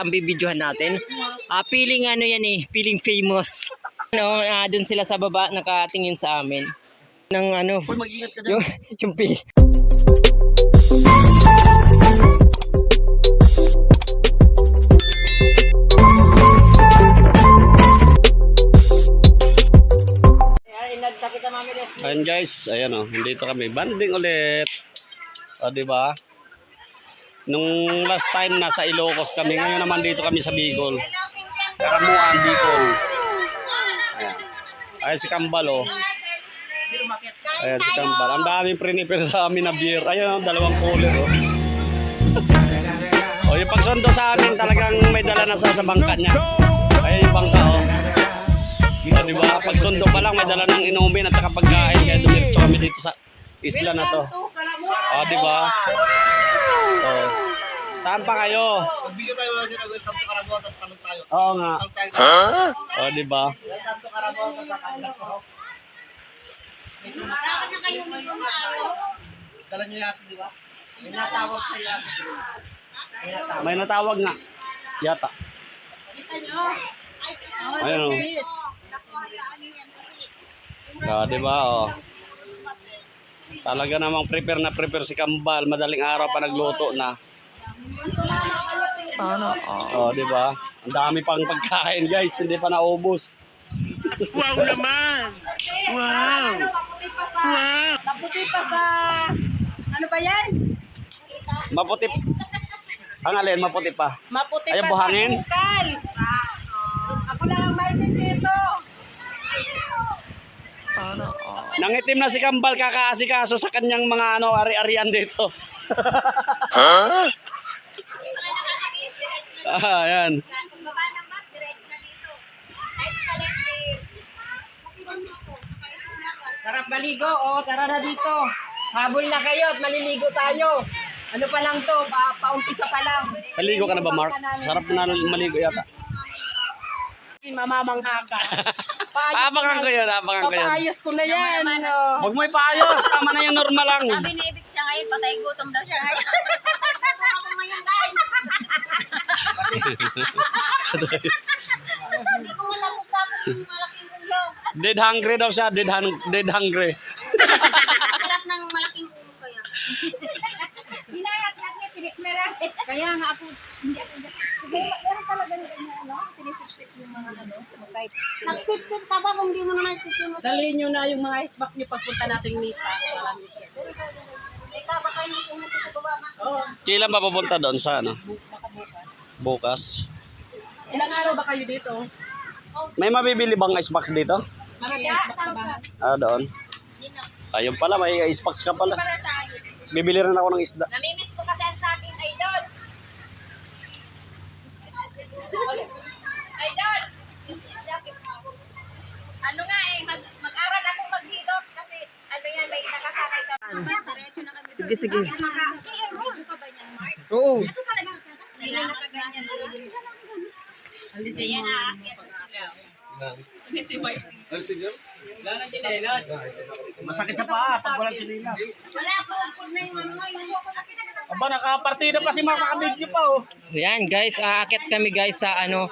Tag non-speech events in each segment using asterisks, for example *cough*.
ang bibidyohan natin. Ah, feeling ano yan eh, feeling famous. Ano, ah, dun sila sa baba nakatingin sa amin. Ng ano, Uy, mag-ingat ka dyan. yung, *laughs* yung feel. Ayan guys, ayan o, nandito kami. Banding ulit. O, di ba? Nung last time nasa Ilocos kami, ngayon naman dito kami sa Bicol. Karamuan, Bicol. Ayan. Ayan si Kambal o. Ayan si Kambal. Ang daming priniper sa amin na beer. Ayan o, dalawang cooler o. *laughs* O, yung pagsundo sa amin talagang may dala na sa, sa bangka niya. Ayan yung bangka o. O, di ba? Pag sundo pa lang, may dala ng inumin at saka pagkain. Kaya dumiretso kami dito sa isla na to. O, di ba? O. Saan pa kayo? Magbigay tayo dyan, welcome to Carabao, tapos tanong tayo. Oo nga. Tanong tayo. O, di ba? Welcome to Carabao, tapos tatanggap ko. Dapat na kayo mayroon tayo. Dala nyo yata, di ba? May natawag sa yata. May natawag nga. Yata. Ayun o. O, di ba? O. Talaga namang prepare na prepare si Kambal. Madaling araw pa nagluto na. Sana, O, di ba? Ang dami pang pagkain, guys. Hindi pa naubos. Maputi pa sa... Maputi pa sa... Ano ba yan? Maputi. Ang alin, maputi pa. Maputi Ayaw pa buhangin? sa bukal. Ako lang ang maitin dito. Sana. Nangitim na si Kambal kakaasikaso sa kanyang mga ano, ari-arian dito. ah, yan. Baba ng bus, direct na dito. Ice collective. Sarap maligo, oh, tara na dito. Habol na kayo at maliligo tayo. Ano pa lang to, pa, paumpisa pa lang. Maligo ka na ba, Mark? Sarap na maligo yata. Mamamangha ka. *laughs* Paayos Abangan ko yan, abangan ko yan. Papaayos ko na yan. Oh. Huwag mo ipaayos, tama na yung normal lang. Binibig siya ngayon, patay gutom daw siya ngayon. Gutom ako ngayon, guys. Hindi ko malapot tapos yung malaking ulo. Dead hungry daw siya, dead, hung- dead hungry. Sarap ng malaking ulo kaya. Hinayat-yat niya, tinikmeran. Kaya nga ako, hindi ako, meron talaga ng ganyan, no? Mga ano, kahit. Nagsip-sip ka ba kung di mo naman sisimot? Dalhin nyo na yung mga ice pack nyo pagpunta nating Mita. Maraming Ikaw ba kayo nang pumunta sa baba? Oo, Kailan ba pupunta doon sa ano? baka bukas. Bukas. Ilang araw ba kayo dito? May mabibili bang ice box dito? Maraming ice pack sa bahay. Ah, doon. Ayun pala, may ice box ka pala. Para sa akin. Bibili rin ako ng isda. Namimiss ko kasi ang sa akin, idol. Idol! Ano nga eh, mag mag-aral ako maghilot kasi ano yan, may nakasakay ka. Diretso na kami. Sige, sige. Oo. Masakit sa paa pag walang sinilas. Aba, nakapartida pa si Mark, nakabidyo pa oh. Yan guys, aakit kami guys sa ano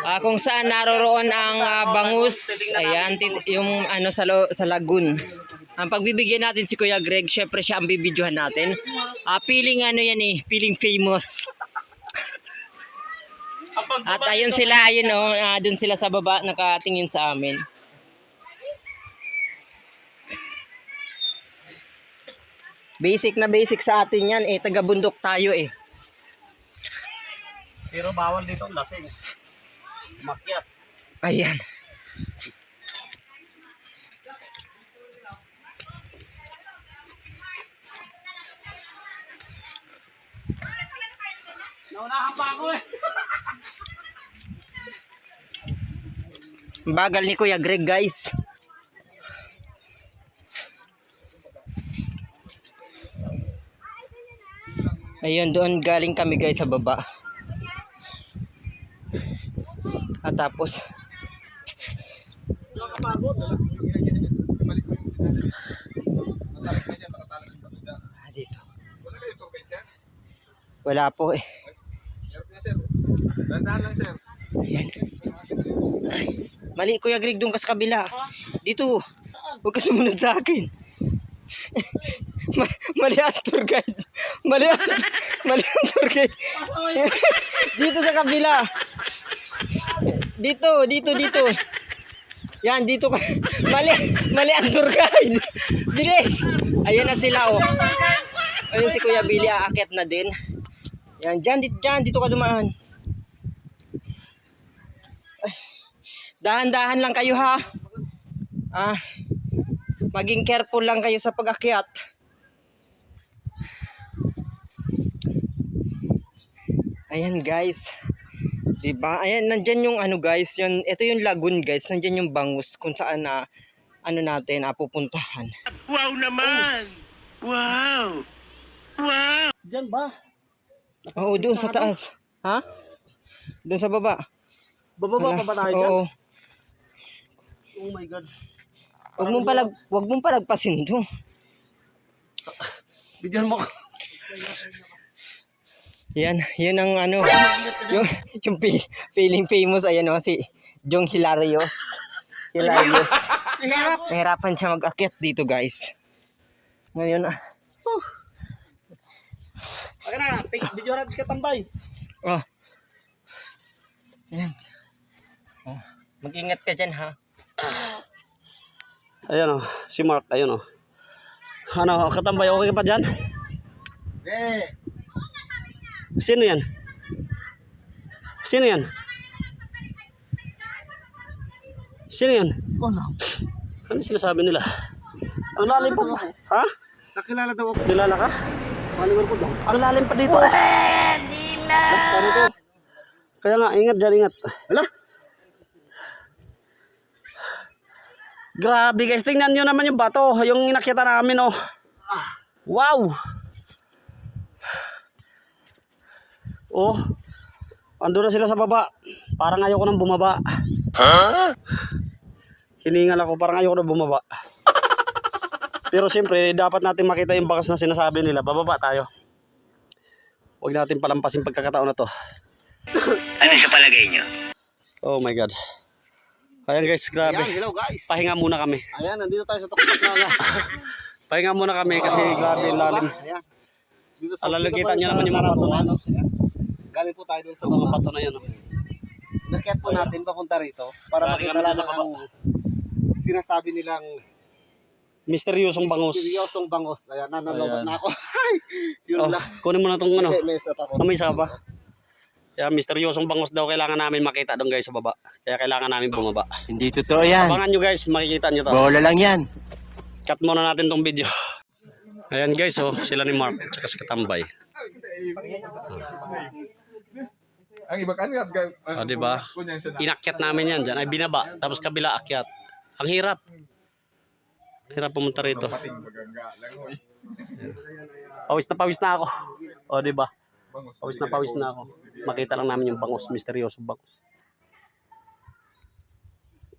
ah, kung saan naroroon ang ah, bangus. Ayan, yung ano sa, lo- sa lagoon. Ang pagbibigyan natin si Kuya Greg, syempre siya ang bibidyohan natin. Ah, feeling ano yan eh, feeling famous. At ayun sila, ayun oh, ah, dun sila sa baba nakatingin sa amin. Basic na basic sa atin yan eh, taga bundok tayo eh. Pero bawal dito lasing. Makyat. Ayan. Naunahan pa ako eh. Bagal ni Kuya Greg, guys. Ayun, doon galing kami guys sa baba. At tapos, ah, dito. Wala po eh. Ayan. Ay, mali Kuya Greg doon ka sa kabila. Dito. Huwag ka sumunod sa akin. *laughs* Ma- mali ang tour guide. Mali ang, mali ang tour guide. *laughs* dito sa kabila. Dito, dito, dito. Yan, dito ka. *laughs* Mali, mali ang tour guide. Bilis. Ayan na sila, oh. Ayun si Kuya Billy, aakyat na din. Yan, dyan, dito, dyan, dito ka dumaan. Dahan-dahan lang kayo ha. Ah, maging careful lang kayo sa pag-akyat. Ayan guys. Diba? Ayan, nandyan yung ano guys, yun, ito yung lagoon guys, nandyan yung bangus kung saan na, ano natin, ah, pupuntahan. Diyan ba? Oo, doon sa taas. Ha? Doon sa baba. Bababa pa ba tayo dyan? Oo. Oh my God. Huwag mong palag, huwag mong palagpasin to. *laughs* Bigyan mo ko. Yan, yun ang ano, yung, yung fe- feeling famous, ayan o, si Jong Hilarios. Hilarios. Nahirapan siya mag-akyat dito, guys. Ngayon, ah, Okay na, video natin si Katambay. oh. Yan. Oh, mag-ingat ka dyan, ha? Ayan o, si Mark, ayun o. Ano, Katambay, okay ka pa dyan? Eh, Sino yan? Sino yan? Sino yan? Ano sinasabi nila? Ang lalim pa. Ha? nakilala daw ako. Nilala ka? Follower ko daw. Ang lalim pa dito. Ano to? Kaya nga, ingat dyan, ingat. Hala? Grabe guys, tingnan nyo naman yung bato. Yung inakyata namin oh. Wow! Oh, ando na sila sa baba. Parang ayoko nang bumaba. Hiningal ako, parang ayoko nang bumaba. Pero siyempre, dapat natin makita yung bakas na sinasabi nila. Bababa tayo. Huwag natin palampasin pagkakataon na to. Ano sa palagay nyo? Oh my God. Ayan guys, grabe. Ayan, hello guys. Pahinga muna kami. Ayan, nandito tayo sa tuktok na nga. *laughs* Pahinga muna kami kasi grabe yung lalim. Ayan. Dito Alalagitan dito niyo naman yung mga bato na. Ayan. Galing po tayo dun sa mga bato na yan. oh. Nakyat po natin papunta rito para Galing makita lang sa ang sinasabi nilang Misteryosong bangus. Seryosong bangos. Ayan, nanalobat Ayan. na ako. *laughs* Yun Oh, lang. kunin mo na itong ano. Hindi, may isa pa. Ah, may isa pa? Kaya misteryosong bangus daw kailangan namin makita doon guys sa baba. Kaya kailangan namin bumaba. Hindi totoo yan. Abangan nyo guys, makikita nyo to. Bola lang yan. Cut muna natin tong video. Ayan guys, oh, sila ni Mark at si Katambay. Ang iba kan di ba? Inakyat namin yan dyan. Ay binaba, tapos kabila akyat. Ang hirap. Hirap pumunta rito. Pawis na pawis na ako. O, di ba? Pawis na pawis na ako. Makita lang namin yung bangus, misteryoso bangus.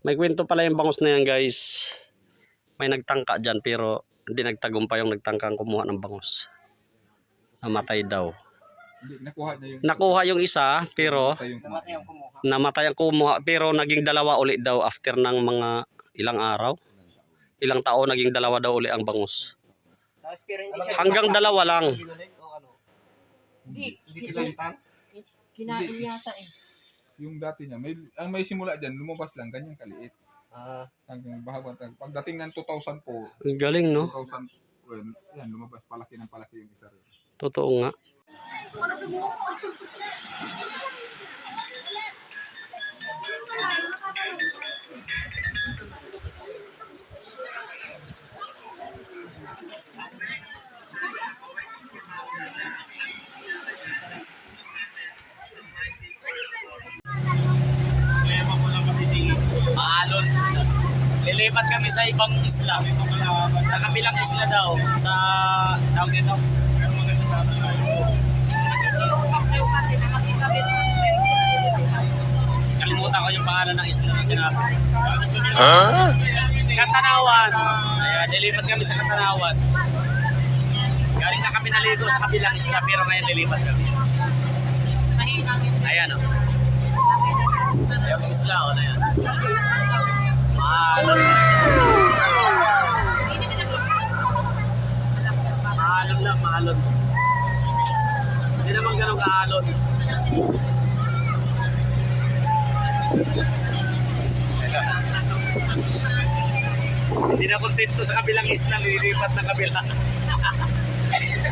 May kwento pala yung bangus na yan, guys. May nagtangka dyan, pero hindi nagtagumpay yung nagtangkang kumuha ng bangus. Namatay daw. Nakuha niya yung Nakuha yung isa, pero yung namatay ang kumuha, pero naging dalawa ulit daw after ng mga ilang araw. Ilang taon, naging dalawa daw ulit ang bangus. Hanggang dalawa lang. Ano? Hindi pinalitan? kinain yata eh. yung dati niya. May, ang may simula dyan, lumabas lang, ganyan kaliit. Ah, Hanggang bahagwan. Pagdating ng 2004, Ang galing, no? 2000, well, yan, lumabas palaki ng palaki yung isa rin. Totoo nga. Maalon. *laughs* kami sa ibang isla. Sa kabilang isla daw. Sa tawag nito. Kalimutan ko yung pangalan ng isla na sinabi. Katanawan. Ayan, lilipat kami sa Katanawan. Galing na kami naligo sa kabilang isla pero ngayon lilipat kami. Ayan o. Yung isla o na yan. Maalon. Lang, maalon. Hindi naman ganun kaalon. Hindi na kontento sa kabilang isla, lilipat ng kabila.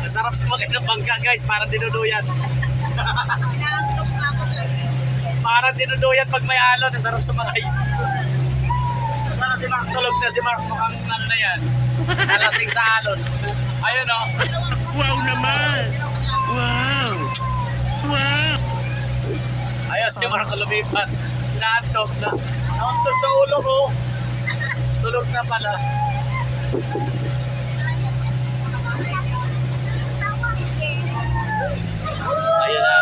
Masarap sumakay ng bangka guys, parang dinuduyan. Na. Parang dinuduyan pag may alon, ang sarap sumakay. Si Mark tulog na si Mark mukhang ano na yan. Nalasing sa alon. Ayun o. Wow naman! Wow! Wow! Ayun si Mark lumipat. Naantok na. Naantok sa ulo ko. Tulog na pala. Ayun